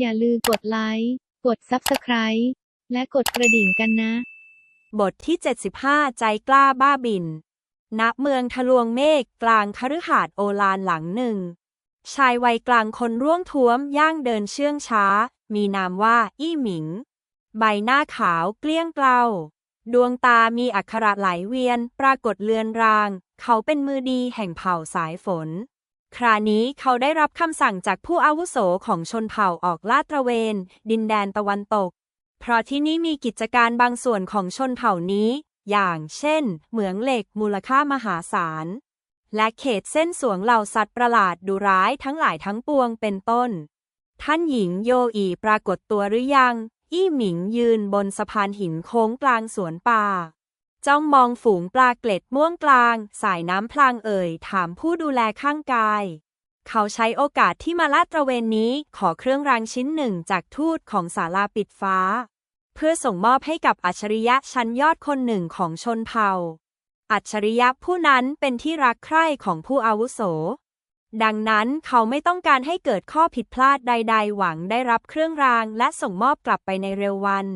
อย่าลืมกดไลค์ กด Subscribe และกดกระดิ่งกันนะ บทที่ 75 ใจกล้าบ้าบิน ณ เมืองทะลวงเมฆกลางคฤหาสน์โอฬารหลังหนึ่ง ชายวัยกลางคนร่วงท้วมย่างเดินเชื่องช้า มีนามว่า อี้หมิง ใบหน้าขาวเกลี้ยงเกลาดวงตามีอักขระไหลเวียน ปรากฏเลือนราง เขาเป็นมือดีแห่งเผ่าสายฝน ครานี้เขาได้รับคำสั่งจากผู้อาวุโสของชนเผ่าออกลาดตระเวน ดินแดนตะวันตก เพราะที่นี่มีกิจการบางส่วนของชนเผ่านี้ อย่างเช่น เหมืองเหล็กมูลค่ามหาศาล และเขตเส้นสวงเหล่าสัตว์ประหลาดดุร้ายทั้งหลายทั้งปวงเป็นต้น ท่านหญิงโยอีปรากฏตัวหรือยัง อี้หมิงยืนบนสะพานหินโค้งกลางสวนป่า จ้องมองฝูงปลาเกล็ดม่วงกลาง สายน้ำพลางเอ่ย ถามผู้ดูแลข้างกาย เขาใช้โอกาสที่มาลาดตระเวนนี้ ขอเครื่องรางชิ้นหนึ่งจากทูตของศาลาปิดฟ้า เพื่อส่งมอบให้กับอัจฉริยะชั้นยอดคนหนึ่งของชนเผ่า อัจฉริยะผู้นั้นเป็นที่รักใคร่ของผู้อาวุโส ดังนั้นเขาไม่ต้องการให้เกิดข้อผิดพลาดใด ๆ หวังได้รับเครื่องรางและส่งมอบกลับไปในเร็ววัน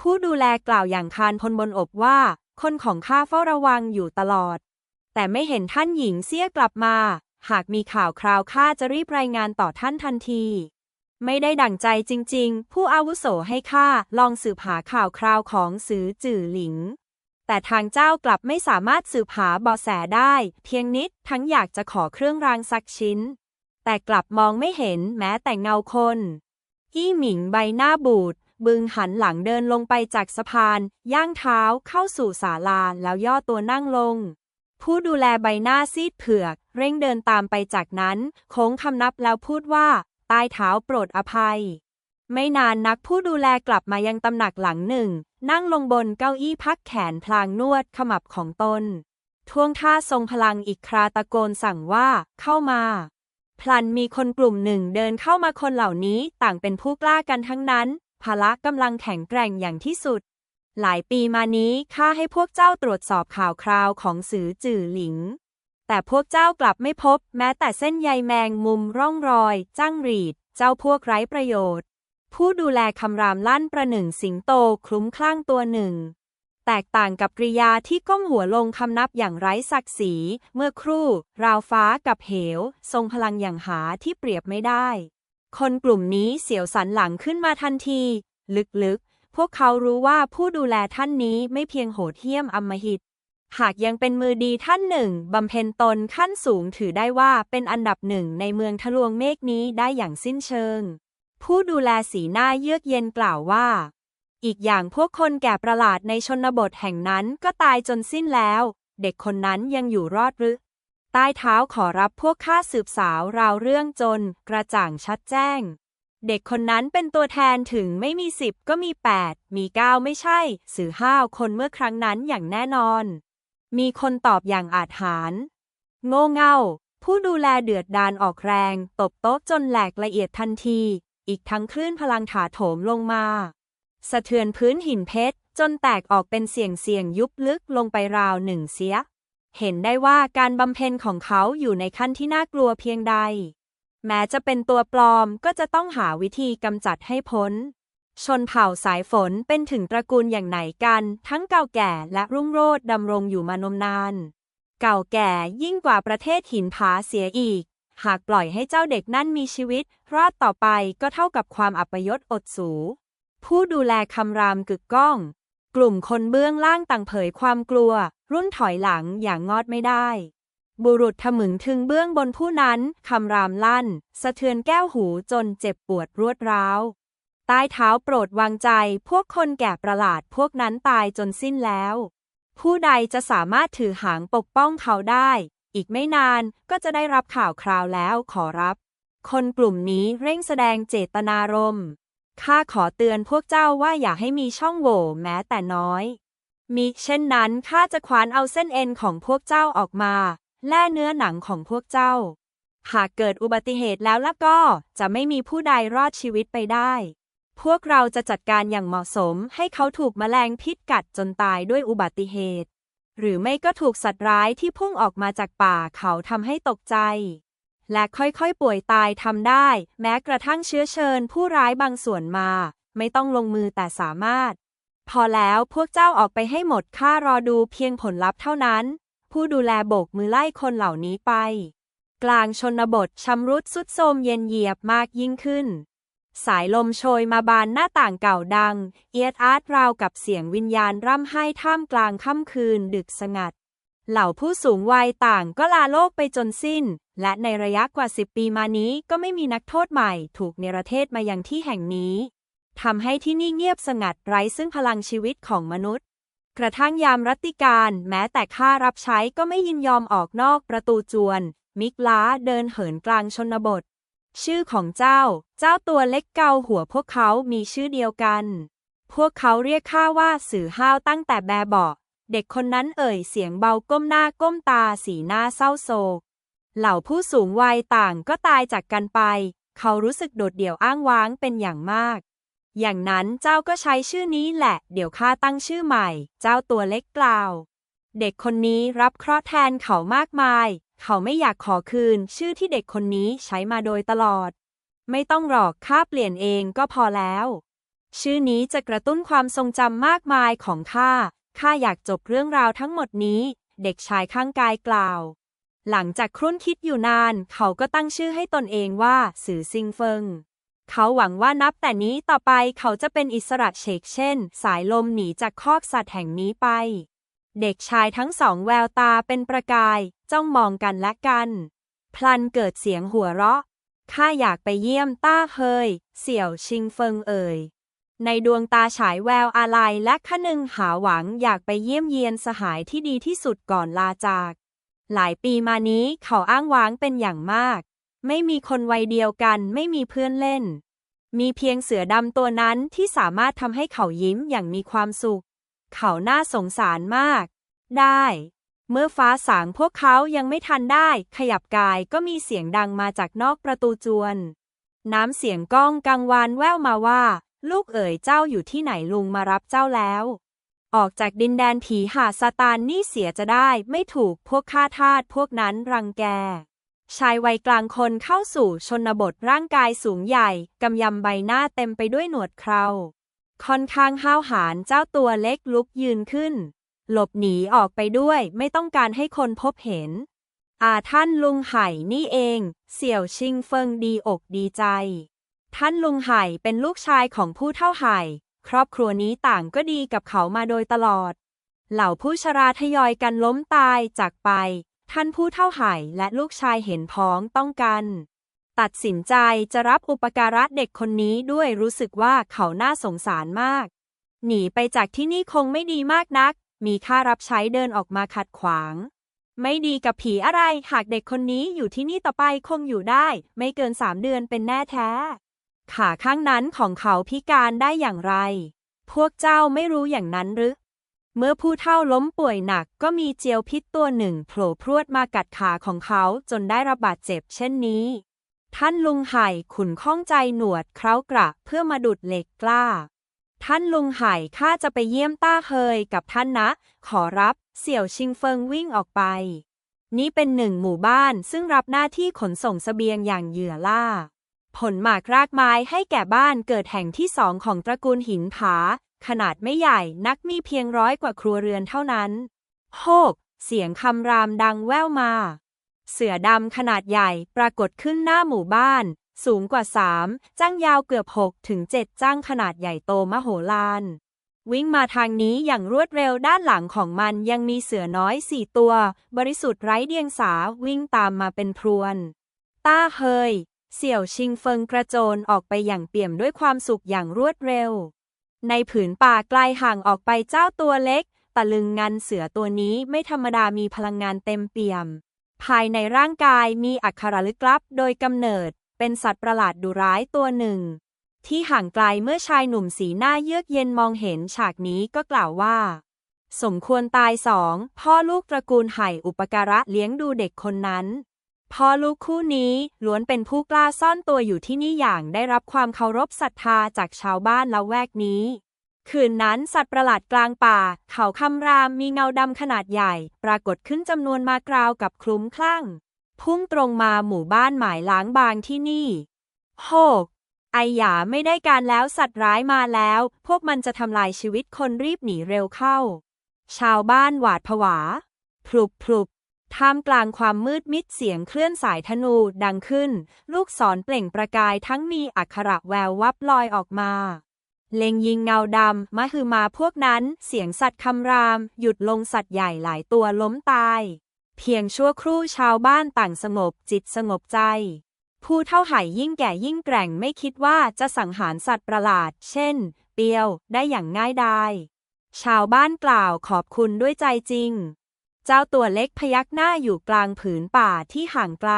ผู้ดูแลกล่าวอย่างคานพลบนอบว่า คนของข้าเฝ้าระวังอยู่ตลอด แต่ไม่เห็นท่านหญิงเสี้ยกลับมา หากมีข่าวคราวข้าจะรีบรายงานต่อท่านทันที ไม่ได้ดั่งใจจริง ๆ ผู้อาวุโสให้ข้าลองสืบหาข่าวคราวของสือจื่อหลิง แต่ทางเจ้ากลับไม่สามารถสืบหาเบาะแสได้ เพียงนิดทั้งอยากจะขอเครื่องรางสักชิ้น แต่กลับมองไม่เห็นแม้แต่เงาคนอี้หมิงใบหน้าบูด บึงหันหลังเดินลงไปจากสะพาน ย่างเท้าเข้าสู่ศาลาแล้วย่อตัวนั่งลง ผู้ดูแลใบหน้าซีดเผือก เร่งเดินตามไปจากนั้น โค้งคำนับแล้วพูดว่า ใต้เท้าโปรดอภัย ไม่นานนักผู้ดูแลกลับมายังตำหนักหลังหนึ่ง นั่งลงบนเก้าอี้พักแขนพลางนวดขมับของตนท่วงท่าทรงพลังอีกคราตะโกนสั่งว่าเข้ามาพลันมีคนกลุ่มหนึ่งเดินเข้ามาคนเหล่านี้ต่างเป็นผู้กล้ากันทั้งนั้น พละกำลังแข็งแกร่งอย่างที่สุด หลายปีมานี้ข้าให้พวกเจ้าตรวจสอบข่าวคราวของสือจื่อหลิง แต่พวกเจ้ากลับไม่พบ แม้แต่เส้นใยแมงมุมร่องรอย จ้างรีด เจ้าพวกไร้ประโยชน์ ผู้ดูแลคำรามลั่นประหนึ่งสิงโตคลุ้มคลั่งตัวหนึ่ง แตกต่างกับกริยาที่ก้มหัวลงคำนับอย่างไร้ศักดิ์ศรี เมื่อครู่ ราวฟ้ากับเหว ทรงพลังอย่างหาที่เปรียบไม่ได้ คนกลุ่มนี้เสียวสันหลังขึ้นมาทันที ลึกๆ พวกเขารู้ว่าผู้ดูแลท่านนี้ไม่เพียงโหดเหี้ยมอำมหิต หากยังเป็นมือดีท่านหนึ่งบำเพ็ญตนขั้นสูงถือได้ว่าเป็นอันดับหนึ่งในเมืองทะลวงเมฆนี้ได้อย่างสิ้นเชิง ผู้ดูแลสีหน้าเยือกเย็นกล่าวว่า อีกอย่างพวกคนแก่ประหลาดในชนบทแห่งนั้นก็ตายจนสิ้นแล้ว เด็กคนนั้นยังอยู่รอดหรือ ใต้เท้าขอรับพวกข้าสืบสาวราวเรื่องจน กระจ่างชัดแจ้ง เด็กคนนั้นเป็นตัวแทนถึงไม่มีสิบก็มีแปดมีเก้าไม่ใช่ สื่อห้าวคนเมื่อครั้งนั้นอย่างแน่นอน มีคนตอบอย่างอาจหาร โง่เง่า ผู้ดูแลเดือดดานออกแรง ตบโต๊ะจนแหลกละเอียดทันที อีกทั้งคลื่นพลังถาโถมลงมา สะเทือนพื้นหินเพชรจนแตกออกเป็นเสียงเสียงยุบลึกลงไปราวหนึ่งเสีย เห็นได้ว่าการบำเพ็ญของเขาอยู่ในขั้นที่น่ากลัวเพียงใด แม้จะเป็นตัวปลอมก็จะต้องหาวิธีกำจัดให้พ้น ชนเผ่าสายฝนเป็นถึงตระกูลอย่างไหนกัน ทั้งเก่าแก่และรุ่งโรจน์ดำรงอยู่มานมนาน เก่าแก่ยิ่งกว่าประเทศหินผาเสียอีก หากปล่อยให้เจ้าเด็กนั่นมีชีวิต รอดต่อไปก็เท่ากับความอัปยศอดสู ผู้ดูแลคำรามกึกก้อง กลุ่มคนเบื้องล่างต่างเผยความกลัว รุ่นถอยหลังอย่างงอดไม่ได้ บุรุษทะมึงถึงเบื้องบนผู้นั้นคำรามลั่น สะเทือนแก้วหูจนเจ็บปวดรวดร้าวใต้เท้าโปรดวางใจ พวกคนแก่ประหลาดพวกนั้นตายจนสิ้นแล้ว ผู้ใดจะสามารถถือหางปกป้องเขาได้ อีกไม่นานก็จะได้รับข่าวคราวแล้วขอรับ คนกลุ่มนี้เร่งแสดงเจตนารมณ์ ข้าขอเตือนพวกเจ้าว่าอย่าให้มีช่องโหว่แม้แต่น้อย มิเช่นนั้นข้าจะควานเอาเส้นเอ็นของพวกเจ้าออกมา แล่เนื้อหนังของพวกเจ้า หากเกิดอุบัติเหตุแล้วล่ะก็จะไม่มีผู้ใดรอดชีวิตไปได้ พวกเราจะจัดการอย่างเหมาะสมให้เขาถูกแมลงพิษกัดจนตายด้วยอุบัติเหตุ หรือไม่ก็ถูกสัตว์ร้ายที่พุ่งออกมาจากป่าเขาทำให้ตกใจ และค่อยๆป่วยตายทำได้ แม้กระทั่งเชื้อเชิญผู้ร้ายบางส่วนมา ไม่ต้องลงมือแต่สามารถ พอแล้วพวกเจ้าออกไปให้หมดข้ารอดูเพียงผลลัพธ์เท่านั้น ผู้ดูแลโบกมือไล่คนเหล่านี้ไป กลางชนบทชำรุดสุดโทมเย็นเหยียบมากยิ่งขึ้น สายลมโชยมาบานหน้าต่างเก่าดัง เอียดอาร์ตราวกับเสียงวิญญาณร่ำไห้ท่ามกลางค่ำคืนดึกสงัด เหล่าผู้สูงวัยต่างก็ลาโลกไปจนสิ้น และในระยะกว่าสิบปีมานี้ก็ไม่มีนักโทษใหม่ ถูกเนรเทศมายังที่แห่งนี้ทำให้ที่นี่เงียบสงัดไร้ซึ่งพลังชีวิตของมนุษย์ กระทั่งยามรัตติการ แม้แต่ข้ารับใช้ก็ไม่ยินยอมออกนอกประตูจวน มิกล้าเดินเหินกลางชนบท ชื่อของเจ้า เจ้าตัวเล็กเกาหัวพวกเขามีชื่อเดียวกัน พวกเขาเรียกข้าว่าสื่อห้าวตั้งแต่แบบเบาะเด็กคนนั้นเอ่ยเสียงเบาก้มหน้าก้มตาสีหน้าเศร้าโศก เหล่าผู้สูงวัยต่างก็ตายจากกันไป เขารู้สึกโดดเดี่ยวอ้างว้างเป็นอย่างมาก อย่างนั้นเจ้าก็ใช้ชื่อนี้แหละ เดี๋ยวข้าตั้งชื่อใหม่ เจ้าตัวเล็กกล่าว เด็กคนนี้รับเคราะห์แทนเขามากมาย เขาไม่อยากขอคืน ชื่อที่เด็กคนนี้ใช้มาโดยตลอด ไม่ต้องหรอกข้าเปลี่ยนเองก็พอแล้ว ชื่อนี้จะกระตุ้นความทรงจำมากมายของข้าข้าอยากจบเรื่องราวทั้งหมดนี้ เด็กชายข้างกายกล่าว หลังจากครุ่นคิดอยู่นาน เขาก็ตั้งชื่อให้ตนเองว่าสื่อซิงเฟิง เขาหวังว่านับแต่นี้ต่อไปเขาจะเป็นอิสระเฉกเช่น สายลมหนีจากคอกสัตว์แห่งนี้ไป เด็กชายทั้งสองแววตาเป็นประกาย จ้องมองกันและกัน พลันเกิดเสียงหัวเราะ ข้าอยากไปเยี่ยมต้าเฮย เสี่ยวชิงเฟิงเอ่ย ในดวงตาฉายแววอาลัยและขนึงหาหวังอยากไปเยี่ยมเยียนสหายที่ดีที่สุดก่อนลาจาก หลายปีมานี้เขาอ้างว้างเป็นอย่างมาก ไม่มีคนวัยเดียวกันไม่มีเพื่อนเล่น มีเพียงเสือดำตัวนั้นที่สามารถทำให้เขายิ้มอย่างมีความสุข เขาน่าสงสารมาก ได้ เมื่อฟ้าสางพวกเขายังไม่ทันได้ ขยับกายก็มีเสียงดังมาจากนอกประตูจวน น้ำเสียงก้องกังวานแว่วมาว่า ลูกเอ๋ยเจ้าอยู่ที่ไหนลุงมารับเจ้าแล้ว ออกจากดินแดนผีหาซาตานนี่เสียจะได้ไม่ถูกพวกข้าทาสพวกนั้นรังแก ชายวัยกลางคนเข้าสู่ชนบทร่างกายสูงใหญ่ กำยำใบหน้าเต็มไปด้วยหนวดเคราค่อนข้างห้าวหาญเจ้าตัวเล็กลุกยืนขึ้น หลบหนีออกไปด้วยไม่ต้องการให้คนพบเห็น อาท่านลุงไห่นี่เอง เสี่ยวชิงเฟิงดีอกดีใจ ท่านลุงไห่เป็นลูกชายของผู้เท่าไห่ ครอบครัวนี้ต่างก็ดีกับเขามาโดยตลอด เหล่าผู้ชราทยอยกันล้มตายจากไป ท่านผู้เท่าไห่และลูกชายเห็นพ้องต้องกัน ตัดสินใจจะรับอุปการะเด็กคนนี้ด้วยรู้สึกว่าเขาน่าสงสารมาก หนีไปจากที่นี่คงไม่ดีมากนัก มีค่ารับใช้เดินออกมาขัดขวาง ไม่ดีกับผีอะไร หากเด็กคนนี้อยู่ที่นี่ต่อไปคงอยู่ได้ ไม่เกินสามเดือนเป็นแน่แท้ ขาข้างนั้นของเขาพิการได้อย่างไร พวกเจ้าไม่รู้อย่างนั้นหรือ เมื่อผู้เฒ่าล้มป่วยหนักก็มีเจียวพิษตัวหนึ่งโผล่พรวดมากัดขาของเขาจนได้รับบาดเจ็บเช่นนี้ ท่านลุงไห่ขุนข้องใจหนวดเคร้ากระเพื่อมาดุดเหล็กกล้า ท่านลุงไห่ข้าจะไปเยี่ยมต้าเฮยกับท่านนะ ขอรับเสี่ยวชิงเฟิงวิ่งออกไป นี่เป็นหนึ่งหมู่บ้านซึ่งรับหน้าที่ขนส่งเสบียงอย่างเหยื่อล่า ผลหมากรากไม้ให้แก่บ้านเกิดแห่งที่สองของตระกูลหินผา ขนาดไม่ใหญ่นักมีเพียงร้อยกว่าครัวเรือนเท่านั้น โฮก เสียงคำรามดังแว่วมา เสือดำขนาดใหญ่ปรากฏขึ้นหน้าหมู่บ้าน สูงกว่าสามจ้างยาวเกือบหกถึงเจ็ดจ้างขนาดใหญ่โตมโหฬารวิ่งมาทางนี้อย่างรวดเร็วด้านหลังของมันยังมีเสือน้อยสี่ตัว บริสุทธิ์ไร้เดียงสาวิ่งตามมาเป็นพรวน ต้าเฮย เสี่ยวชิงเฟิงกระโจนออกไปอย่างเปี่ยมด้วยความสุขอย่างรวดเร็ว ในผืนป่าไกลห่างออกไปเจ้าตัวเล็ก ตะลึงงันเสือตัวนี้ไม่ธรรมดามีพลังงานเต็มเปี่ยม ภายในร่างกายมีอักขระลึกลับโดยกำเนิด เป็นสัตว์ประหลาดดุร้ายตัวหนึ่ง ที่ห่างไกลเมื่อชายหนุ่มสีหน้าเยือกเย็นมองเห็นฉากนี้ก็กล่าวว่า สมควรตายสองพ่อลูกตระกูลไห่อุปการะเลี้ยงดูเด็กคนนั้น พ่อลูกคู่นี้ล้วนเป็นผู้กล้าซ่อนตัวอยู่ที่นี่อย่างได้รับความเคารพศรัทธาจากชาวบ้านละแวกนี้ คืนนั้นสัตว์ประหลาดกลางป่า เขาคำรามมีเงาดำขนาดใหญ่ ปรากฏขึ้นจำนวนมากราวกับคลุ้มคลั่ง พุ่งตรงมาหมู่บ้านหมายล้างบางที่นี่โฮกไอหยาไม่ได้การแล้วสัตว์ร้ายมาแล้ว พวกมันจะทำลายชีวิตคนรีบหนีเร็วเข้า ชาวบ้านหวาดผวาพลุบพลุบ ท่ามกลางความมืดมิดเสียงเคลื่อนสายธนูดังขึ้น ลูกศรเปล่งประกายทั้งมีอักขระแวววับลอยออกมา เล็งยิงเงาดำมะฮือมาพวกนั้น เสียงสัตว์คำราม หยุดลงสัตว์ใหญ่หลายตัวล้มตาย เพียงชั่วครู่ชาวบ้านต่างสงบจิตสงบใจ ผู้เท่าไหร่ยิ่งแก่ยิ่งแกร่งไม่คิดว่าจะสังหารสัตว์ประหลาด เช่น เปียวได้อย่างง่ายดายชาวบ้านกล่าวขอบคุณด้วยใจจริง เจ้าตัวเล็กพยักหน้าอยู่กลางผืนป่าที่ห่างไกล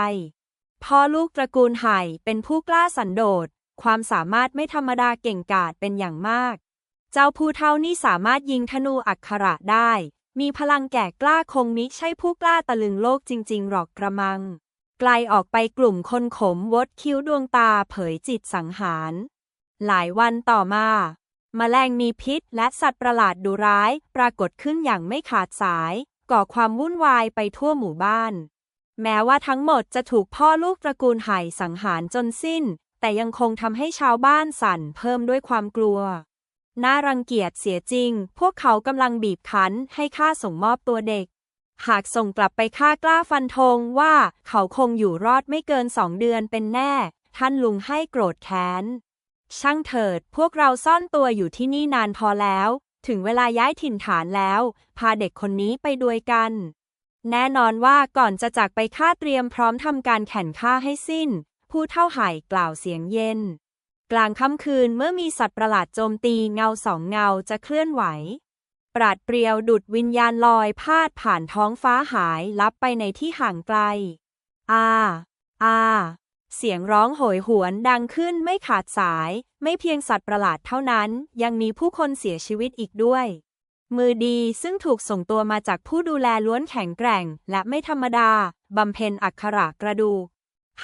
พ่อลูกตระกูลไห่เป็นผู้กล้าสันโดษ ความสามารถไม่ธรรมดาเก่งกาจเป็นอย่างมาก เจ้าผู้เท่านี่สามารถยิงธนูอักขระได้ มีพลังแก่กล้าคงมิใช่ผู้กล้าตะลึงโลกจริง ๆ หรอกกระมัง ไกลออกไปกลุ่มคนขมวดคิ้วดวงตาเผยจิตสังหาร หลายวันต่อมาแมลงมีพิษและสัตว์ประหลาดดุร้าย ปรากฏขึ้นอย่างไม่ขาดสาย ก่อความวุ่นวายไปทั่วหมู่บ้าน แม้ว่าทั้งหมดจะถูกพ่อลูกตระกูลไห่สังหารจนสิ้น แต่ยังคงทำให้ชาวบ้านสั่นเพิ่มด้วยความกลัว น่ารังเกียจเสียจริง พวกเขากำลังบีบคั้นให้ข้าส่งมอบตัวเด็ก หากส่งกลับไปข้ากล้าฟันธงว่าเขาคงอยู่รอดไม่เกินสองเดือนเป็นแน่ ท่านลุงให้โกรธแค้น ช่างเถิดพวกเราซ่อนตัวอยู่ที่นี่นานพอแล้ว ถึงเวลาย้ายถิ่นฐานแล้ว พาเด็กคนนี้ไปด้วยกัน แน่นอนว่าก่อนจะจากไปข้าเตรียมพร้อมทำการแข่นข้าให้สิ้น ผู้เท่าไห่กล่าวเสียงเย็น กลางค่ำคืนเมื่อมีสัตว์ประหลาดโจมตีเงาสองเงาจะเคลื่อนไหว ปราดเปรียวดุดวิญญาณลอยพาดผ่านท้องฟ้าหายลับไปในที่ห่างไกล อา อา เสียงร้องโหยหวนดังขึ้นไม่ขาดสาย ไม่เพียงสัตว์ประหลาดเท่านั้น ยังมีผู้คนเสียชีวิตอีกด้วย มือดีซึ่งถูกส่งตัวมาจากผู้ดูแลล้วนแข็งแกร่ง และไม่ธรรมดา บำเพ็ญอักขระกระดูก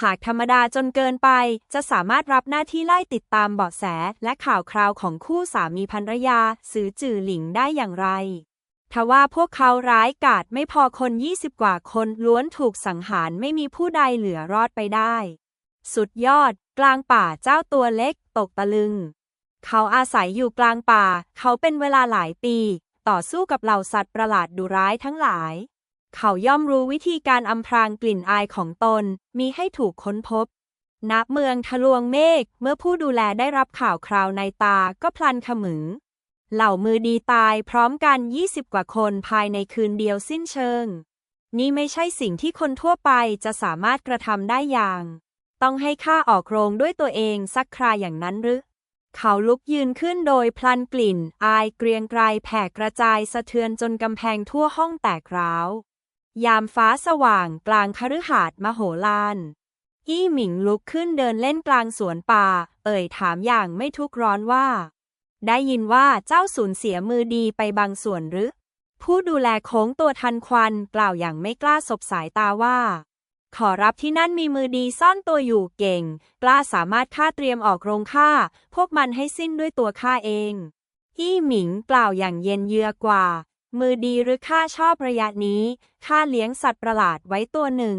หากธรรมดาจนเกินไป จะสามารถรับหน้าที่ไล่ติดตามเบาะแส และข่าวคราวของคู่สามีภรรยาสือจือหลิงได้อย่างไร ทว่าพวกเขาร้ายกาจไม่พอคน 20 กว่าคนล้วนถูกสังหารไม่มีผู้ใดเหลือรอดไปได้ สุดยอด กลางป่าเจ้าตัวเล็ก ตกตะลึง เขาอาศัยอยู่กลางป่า เขาเป็นเวลาหลายปี ต่อสู้กับเหล่าสัตว์ประหลาดดุร้ายทั้งหลาย เขาย่อมรู้วิธีการอำพรางกลิ่นอายของตน มีให้ถูกค้นพบณเมืองทะลวงเมฆเมื่อผู้ดูแลได้รับข่าวคราวในตาก็พลันขมึง เหล่ามือดีตายพร้อมกัน 20 กว่าคนภายในคืนเดียวสิ้นเชิง นี่ไม่ใช่สิ่งที่คนทั่วไปจะสามารถกระทำได้อย่าง ต้องให้ข้าออกโรงด้วยตัวเองสักคราอย่างนั้นหรือ เขาลุกยืนขึ้นโดยพลันกลิ่น อายเกรียงไกรแผ่กระจายสะเทือนจนกำแพงทั่วห้องแตกร้าว ยามฟ้าสว่างกลางคฤหาสน์มโหฬารอี้หมิงลุกขึ้นเดินเล่นกลางสวนป่า เอ่ยถามอย่างไม่ทุกข์ร้อนว่า ได้ยินว่าเจ้าสูญเสียมือดีไปบางส่วนหรือ ผู้ดูแลโค้งตัวทันควันกล่าวอย่างไม่กล้าสบสายตาว่า ขอรับที่นั่นมีมือดีซ่อนตัวอยู่เก่ง กล้าสามารถฆ่าเตรียมออกโรงฆ่า พวกมันให้สิ้นด้วยตัวข้าเอง อี้หมิงกล่าวอย่างเย็นเยือกว่า มือดีหรือข้าชอบระยะนี้ข้าเลี้ยงสัตว์ประหลาดไว้ตัวหนึ่ง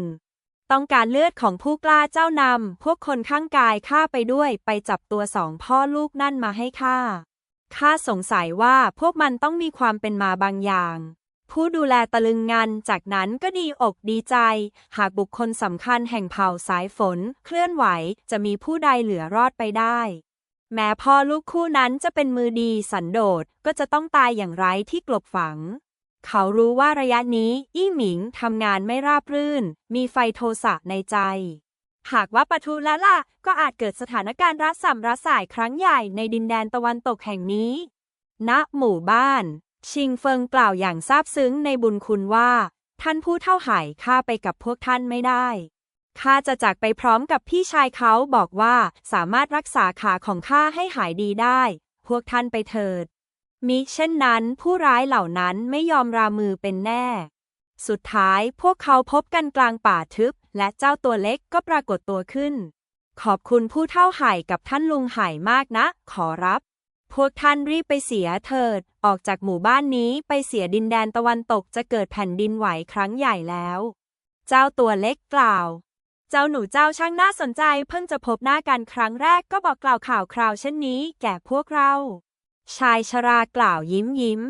ต้องการเลือดของผู้กล้าเจ้านำพวกคนข้างกายข้าไปด้วยไปจับตัวสองพ่อลูกนั่นมาให้ข้าข้าสงสัยว่าพวกมันต้องมีความเป็นมาบางอย่าง ผู้ดูแลตะลึงงัน จากนั้นก็ดีอกดีใจ หากบุคคลสำคัญแห่งเผ่าสายฝน เคลื่อนไหวจะมีผู้ใดเหลือรอดไปได้ แม้พ่อลูกคู่นั้นจะเป็นมือดีสันโดษก็จะต้องตายอย่างไร้ที่กลบฝัง เขารู้ว่าระยะนี้ อี้หมิงทำงานไม่ราบรื่น มีไฟโทสะในใจหากว่าปะทุแล้วล่ะ ก็อาจเกิดสถานการณ์รัศมรัสายครั้งใหญ่ในดินแดนตะวันตกแห่งนี้ ณ หมู่บ้าน ชิงเฟิงกล่าวอย่างซาบซึ้งในบุญคุณว่า ท่านผู้เท่าห่ายข้าไปกับพวกท่านไม่ได้ข้าจะจากไปพร้อมกับพี่ชายเขาบอกว่าสามารถรักษาขาของข้าให้หายดีได้ พวกท่านไปเถิด มิเช่นนั้นผู้ร้ายเหล่านั้นไม่ยอมรามือเป็นแน่ สุดท้ายพวกเขาพบกันกลางป่าทึบ และเจ้าตัวเล็กก็ปรากฏตัวขึ้น ขอบคุณผู้เท่าไห่กับท่านลุงไห่มากนะ ขอรับ พวกท่านรีบไปเสียเถิด ออกจากหมู่บ้านนี้ไปเสียดินแดนตะวันตกจะเกิดแผ่นดินไหวครั้งใหญ่แล้ว เจ้าตัวเล็กกล่าว เจ้าหนูเจ้าช่างน่าสนใจเพิ่งจะพบหน้ากันครั้งแรกก็บอกกล่าวข่าวคราวเช่นนี้ แก่พวกเรา ชายชรากล่าวยิ้มยิ้ม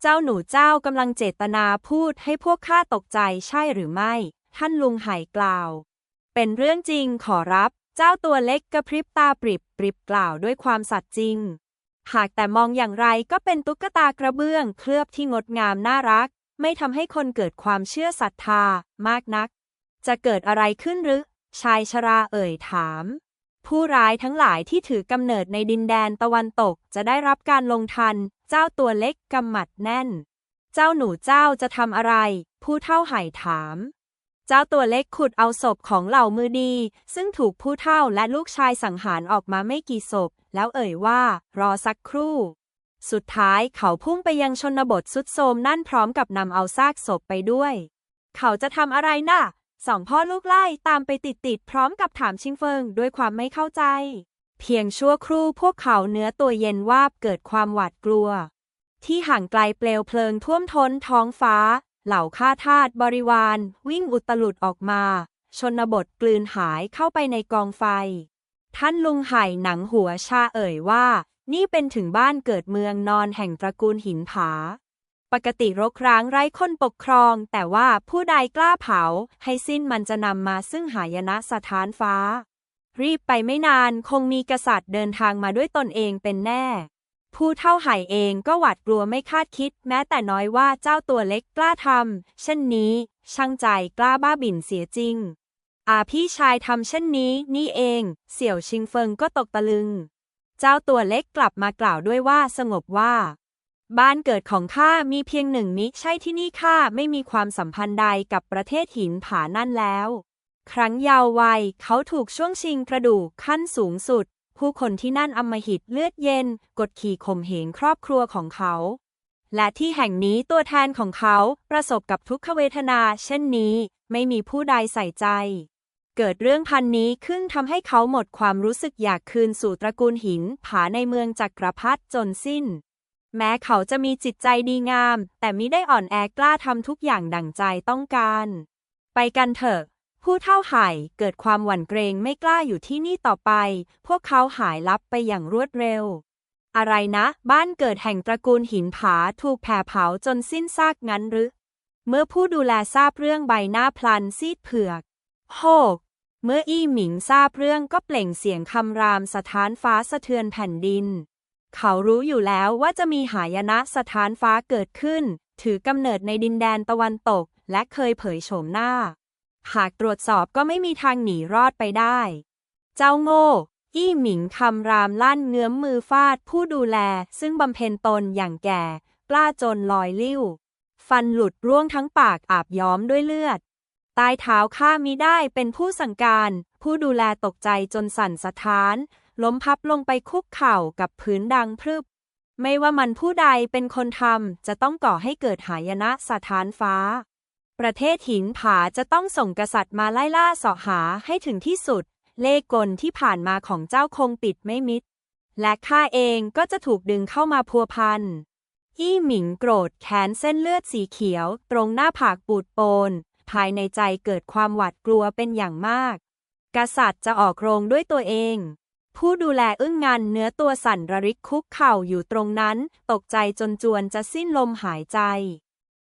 เจ้าหนูเจ้ากำลังเจตนาพูดให้พวกข้าตกใจใช่หรือไม่ ท่านลุงไห่กล่าว เป็นเรื่องจริงขอรับ เจ้าตัวเล็กกระพริบตาปริบปริบกล่าวด้วยความสัตย์จริง หากแต่มองอย่างไรก็เป็นตุ๊กตากระเบื้อง เคลือบที่งดงามน่ารัก ไม่ทำให้คนเกิดความเชื่อศรัทธามากนัก จะเกิดอะไรขึ้นหรือ ชายชราเอ่ยถาม ผู้ร้ายทั้งหลายที่ถือกำเนิดในดินแดนตะวันตกจะได้รับการลงทัน เจ้าตัวเล็กกำหมัดแน่น เจ้าหนูเจ้าจะทำอะไร ผู้เท่าไห่ถามเจ้าตัวเล็กขุดเอาศพของเหล่ามือดี ซึ่งถูกผู้เท่าและลูกชายสังหารออกมาไม่กี่ศพ แล้วเอ่ยว่า รอสักครู่ สุดท้ายเขาพุ่งไปยังชนบทสุดโทมนั่นพร้อมกับนำเอาซากศพไปด้วย เขาจะทำอะไรน่ะสองพ่อลูกไล่ตามไปติดติดๆพร้อมกับถามชิงเฟิงด้วยความไม่เข้าใจ เพียงชั่วครู่พวกเขาเนื้อตัวเย็นวาบเกิดความหวาดกลัว ที่ห่างไกลเปลวเพลิงท่วมท้นท้องฟ้า เหล่าข้าทาสบริวาร วิ่งอุตลุดออกมา ชนบทกลืนหายเข้าไปในกองไฟ ท่านลุงไห่หนังหัวชาเอ่ยว่า นี่เป็นถึงบ้านเกิดเมืองนอนแห่งตระกูลหินผา ปกติรกร้างไร้คนปกครอง แต่ว่าผู้ใดกล้าเผา ให้สิ้นมันจะนำมาซึ่งหายนะสถานฟ้า รีบไปไม่นานคงมีกษัตริย์เดินทางมาด้วยตนเองเป็นแน่ ผู้เท่าไห่เองก็หวาดกลัวไม่คาดคิด แม้แต่น้อยว่าเจ้าตัวเล็กกล้าทำเช่นนี้ ช่างใจกล้าบ้าบิ่นเสียจริง อาพี่ชายทำเช่นนี้ นี่เอง เสี่ยวชิงเฟิงก็ตกตะลึง เจ้าตัวเล็กกลับมากล่าวด้วยว่าสงบว่า บ้านเกิดของข้ามีเพียงหนึ่งมิใช่ที่นี่ข้าไม่มีความสัมพันธ์ใดกับประเทศหินผานั่นแล้ว ครั้งยาววัยเขาถูกช่วงชิงกระดูกขั้นสูงสุด ผู้คนที่นั่นอำมหิตเลือดเย็น กดขี่ข่มเหงครอบครัวของเขา และที่แห่งนี้ตัวแทนของเขาประสบกับทุกขเวทนา เช่นนี้ ไม่มีผู้ใดใส่ใจ เกิดเรื่องพันนี้ขึ้นทำให้เขาหมดความรู้สึกอยากคืนสู่ตระกูลหิน ผาในเมืองจักรพรรดิจนสิ้น แม้เขาจะมีจิตใจดีงาม แต่มิได้อ่อนแอกล้าทำทุกอย่างดั่งใจต้องการ ไปกันเถอะ ผู้เท่าไห่เกิดความหวั่นเกรงไม่กล้าอยู่ที่นี่ต่อไป พวกเขาหายลับไปอย่างรวดเร็ว อะไรนะ บ้านเกิดแห่งตระกูลหินผาถูกแผ่เผาจนสิ้นซากงั้นหรือ เมื่อผู้ดูแลทราบเรื่องใบหน้าพลันซีดเผือกโฮก เมื่ออี้หมิงทราบเรื่องก็เปล่งเสียงคำรามสถานฟ้าสะเทือนแผ่นดิน เขารู้อยู่แล้วว่าจะมีหายนะสถานฟ้าเกิดขึ้น ถือกำเนิดในดินแดนตะวันตก และเคยเผยโฉมหน้า หากตรวจสอบก็ไม่มีทางหนีรอดไปได้ เจ้าโง่ อี้หมิงคำรามลั่นเงื้อมมือฟาดผู้ดูแล ซึ่งบำเพ็ญตนอย่างแก่ กล้าจนลอยลิ้ว ฟันหลุดร่วงทั้งปากอาบย้อมด้วยเลือด ใต้เท้าข้ามิได้เป็นผู้สั่งการ ผู้ดูแลตกใจจนสั่นสะท้าน ล้มพับลงไปคุกเข่ากับพื้นดังพรึบ ไม่ว่ามันผู้ใดเป็นคนทำจะต้องก่อให้เกิดหายนะสถานฟ้า ประเทศหินผาจะต้องส่งกษัตริย์มาไล่ล่าสาะหาให้ถึงที่สุด เลขกลที่ผ่านมาของเจ้าคงปิดไม่มิด และข้าเองก็จะถูกดึงเข้ามาพัวพันอี้หมิงโกรธแค้นเส้นเลือดสีเขียว ตรงหน้าผากปูดโปน ภายในใจเกิดความหวาดกลัวเป็นอย่างมาก กษัตริย์จะออกโรงด้วยตัวเอง ผู้ดูแลอึ้งงานเนื้อตัวสั่นระริกคุกเข่าอยู่ตรงนั้น ตกใจจนจวนจะสิ้นลมหายใจ